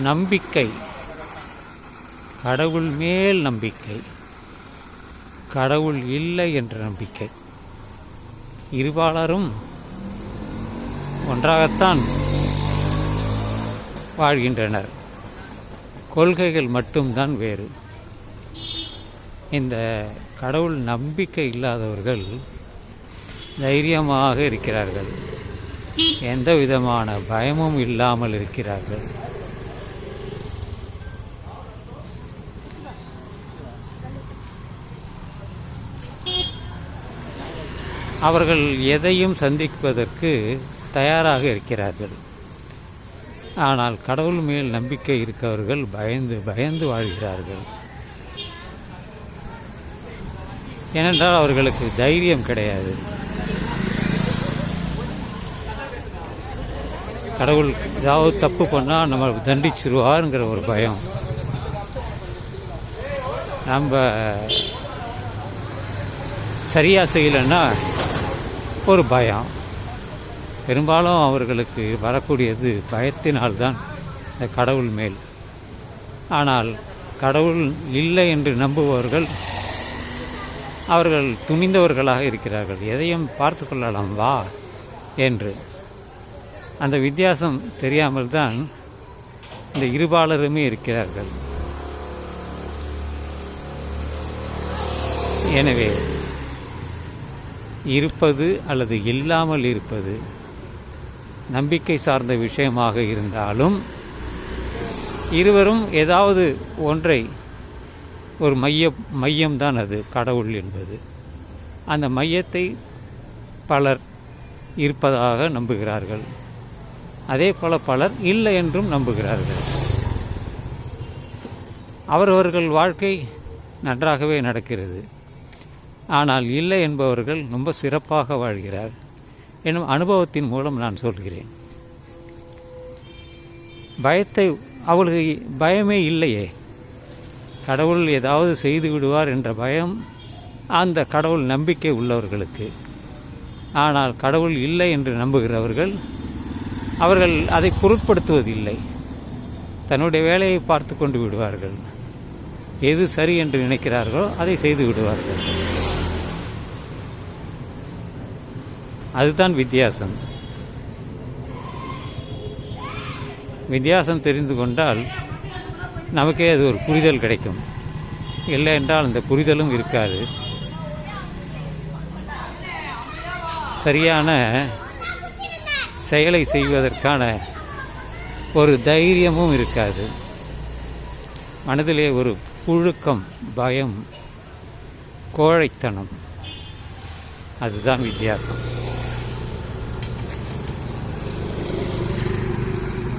நம்பிக்கை. கடவுள் மேல் நம்பிக்கை. கடவுள் இல்லை என்ற நம்பிக்கை. இருபாலரும் ஒன்றாகத்தான் வாழ்கின்றனர். கொள்கைகள் மட்டும்தான் வேறு. இந்த கடவுள் நம்பிக்கை இல்லாதவர்கள் தைரியமாக இருக்கிறார்கள். எந்த விதமான பயமும் இல்லாமல் இருக்கிறார்கள். அவர்கள் எதையும் சந்திப்பதற்கு தயாராக இருக்கிறார்கள். ஆனால் கடவுள் மேல் நம்பிக்கை இருக்கவர்கள் பயந்து பயந்து வாழ்கிறார்கள். ஏனென்றால் அவர்களுக்கு தைரியம் கிடையாது. கடவுள் ஏதாவது தப்பு பண்ணால் நம்ம தண்டிச்சிருவாருங்கிற ஒரு பயம். நம்ம சரியாக செய்யலைன்னா ஒரு பயம். பெரும்பாலும் அவர்களுக்கு வரக்கூடியது பயத்தினால்தான் இந்த கடவுள் மேல். ஆனால் கடவுள் இல்லை என்று நம்புபவர்கள் அவர்கள் துணிந்தவர்களாக இருக்கிறார்கள். எதையும் பார்த்து கொள்ளலாம் வா என்று. அந்த வித்தியாசம் தெரியாமல் தான் இந்த இருபாலருமே இருக்கிறார்கள். எனவே இருப்பது அல்லது இல்லாமல் இருப்பது நம்பிக்கை சார்ந்த விஷயமாக இருந்தாலும் இருவரும் ஏதாவது ஒன்றை ஒரு மைய மையம்தான் அது கடவுள் என்பது. அந்த மையத்தை பலர் இருப்பதாக நம்புகிறார்கள். அதே போல பலர் இல்லை என்றும் நம்புகிறார்கள். அவரவர்கள் வாழ்க்கை நன்றாகவே நடக்கிறது. ஆனால் இல்லை என்பவர்கள் ரொம்ப சிறப்பாக வாழ்கிறார் எனும் அனுபவத்தின் மூலம் நான் சொல்கிறேன். பயத்தை அவளுக்கு பயமே இல்லையே. கடவுள் ஏதாவது செய்து விடுவார் என்ற பயம் அந்த கடவுள் நம்பிக்கை உள்ளவர்களுக்கு. ஆனால் கடவுள் இல்லை என்று நம்புகிறவர்கள் அவர்கள் அதை பொருட்படுத்துவதில்லை. தன்னுடைய வேலையை பார்த்து கொண்டு விடுவார்கள். எது சரி என்று நினைக்கிறார்களோ அதை செய்து விடுவார்கள். அதுதான் வித்தியாசம். வித்தியாசம் தெரிந்து கொண்டால் நமக்கே அது ஒரு புரிதல் கிடைக்கும். இல்லை என்றால் அந்த புரிதலும் இருக்காது. சரியான செயலை செய்வதற்கான ஒரு தைரியமும் இருக்காது. மனதிலே ஒரு புழுக்கம் பயம் கோழைத்தனம். அதுதான் வித்தியாசம்.